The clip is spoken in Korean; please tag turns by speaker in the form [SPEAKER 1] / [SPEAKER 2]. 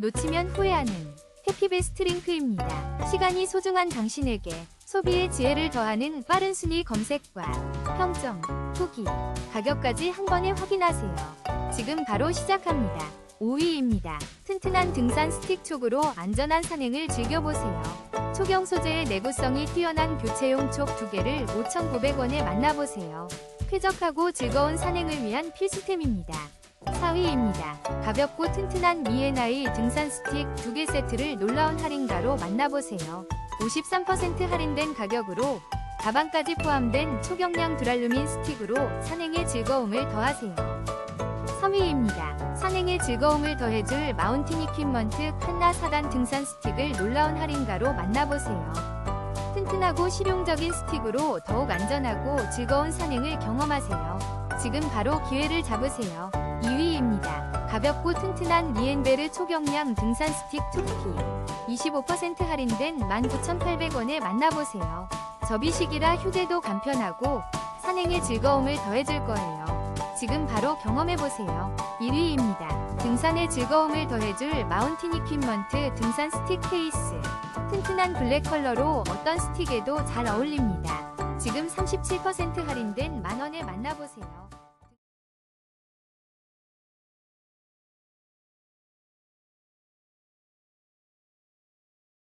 [SPEAKER 1] 놓치면 후회하는 해피베스트 링크입니다. 시간이 소중한 당신에게 소비의 지혜를 더하는 빠른 순위 검색과 평점, 후기, 가격까지 한 번에 확인하세요. 지금 바로 시작합니다. 5위입니다. 튼튼한 등산 스틱 촉으로 안전한 산행을 즐겨보세요. 초경 소재의 내구성이 뛰어난 교체용 촉 두 개를 5,900원에 만나보세요. 쾌적하고 즐거운 산행을 위한 필수템입니다. 4위입니다. 가볍고 튼튼한 미에나이 등산 스틱 두개 세트를 놀라운 할인가로 만나보세요. 53% 할인된 가격으로 가방까지 포함된 초경량 드랄루민 스틱으로 산행의 즐거움을 더하세요. 3위입니다. 산행의 즐거움을 더해줄 마운틴 이퀴먼트 칸나 4단 등산 스틱을 놀라운 할인가로 만나보세요. 튼튼하고 실용적인 스틱으로 더욱 안전하고 즐거운 산행을 경험하세요. 지금 바로 기회를 잡으세요. 2위입니다. 가볍고 튼튼한 리엔베르 초경량 등산 스틱 2피 25% 할인된 19,800원에 만나보세요. 접이식이라 휴대도 간편하고 산행의 즐거움을 더해줄 거예요. 지금 바로 경험해보세요. 1위입니다. 등산의 즐거움을 더해줄 마운틴 이퀴먼트 등산 스틱 케이스. 튼튼한 블랙 컬러로 어떤 스틱에도 잘 어울립니다. 지금 37% 할인된 만원에 만나보세요.